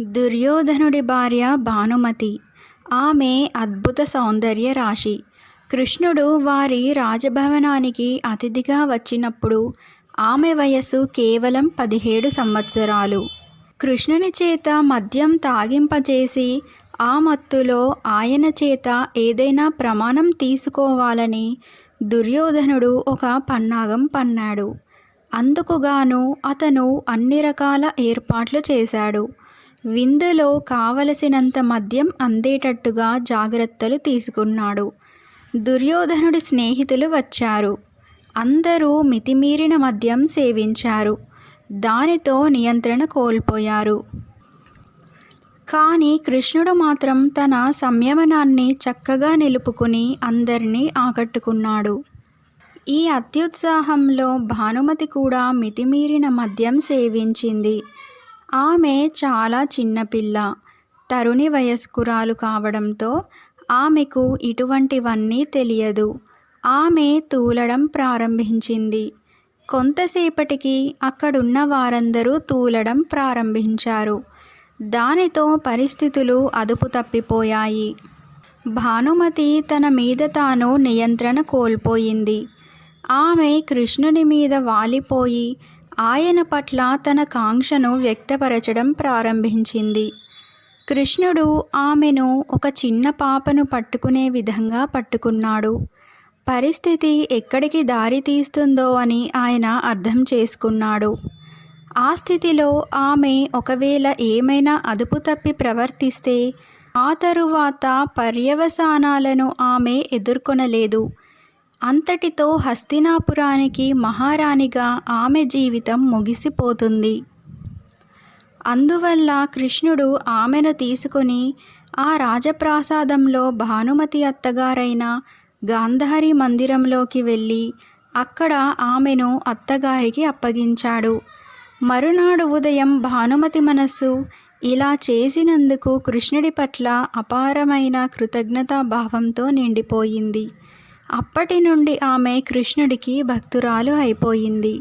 దుర్యోధనుడి భార్య భానుమతి. ఆమె అద్భుత సౌందర్య రాశి. కృష్ణుడు వారి రాజభవనానికి అతిథిగా వచ్చినప్పుడు ఆమె వయస్సు కేవలం పదిహేడు సంవత్సరాలు. కృష్ణుని చేత మద్యం తాగింపజేసి ఆ మత్తులో ఆయన చేత ఏదైనా ప్రమాణం తీసుకోవాలని దుర్యోధనుడు ఒక పన్నాగం పన్నాడు. అందుకుగాను అతను అన్ని రకాల ఏర్పాట్లు చేశాడు. విందులో కావలసినంత మద్యం అందేటట్టుగా జాగ్రత్తలు తీసుకున్నాడు. దుర్యోధనుడి స్నేహితులు వచ్చారు. అందరూ మితిమీరిన మద్యం సేవించారు. దానితో నియంత్రణ కోల్పోయారు. కానీ కృష్ణుడు మాత్రం తన సంయమనాన్ని చక్కగా నిలుపుకుని అందరినీ ఆకట్టుకున్నాడు. ఈ అత్యుత్సాహంలో భానుమతి కూడా మితిమీరిన మద్యం సేవించింది. ఆమె చాలా చిన్నపిల్ల తరుణి వయస్కురాలు కావడంతో ఆమెకు ఇటువంటివన్నీ తెలియదు. ఆమె తూలడం ప్రారంభించింది. కొంతసేపటికి అక్కడున్న వారందరూ తూలడం ప్రారంభించారు. దానితో పరిస్థితులు అదుపు తప్పిపోయాయి. భానుమతి తన మీద తాను నియంత్రణ కోల్పోయింది. ఆమె కృష్ణుని మీద వాలిపోయి ఆయన పట్ల తన కాంక్షను వ్యక్తపరచడం ప్రారంభించింది. కృష్ణుడు ఆమెను ఒక చిన్న పాపను పట్టుకునే విధంగా పట్టుకున్నాడు. పరిస్థితి ఎక్కడికి దారి తీస్తుందో అని ఆయన అర్థం చేసుకున్నాడు. ఆ స్థితిలో ఆమె ఒకవేళ ఏమైనా అదుపు తప్పి ప్రవర్తిస్తే ఆ తరువాత పర్యవసానాలను ఆమె ఎదుర్కొనలేదు. అంతటితో హస్తినాపురానికి మహారాణిగా ఆమె జీవితం ముగిసిపోతుంది. అందువల్ల కృష్ణుడు ఆమెను తీసుకొని ఆ రాజప్రాసాదంలో భానుమతి అత్తగారైన గాంధారి మందిరంలోకి వెళ్ళి అక్కడ ఆమెను అత్తగారికి అప్పగించాడు. మరునాడు ఉదయం భానుమతి మనస్సు ఇలా చేసినందుకు కృష్ణుడి పట్ల అపారమైన కృతజ్ఞతా భావంతో నిండిపోయింది. అప్పటి నుండి ఆమె కృష్ణుడికి భక్తురాలు అయిపోయింది.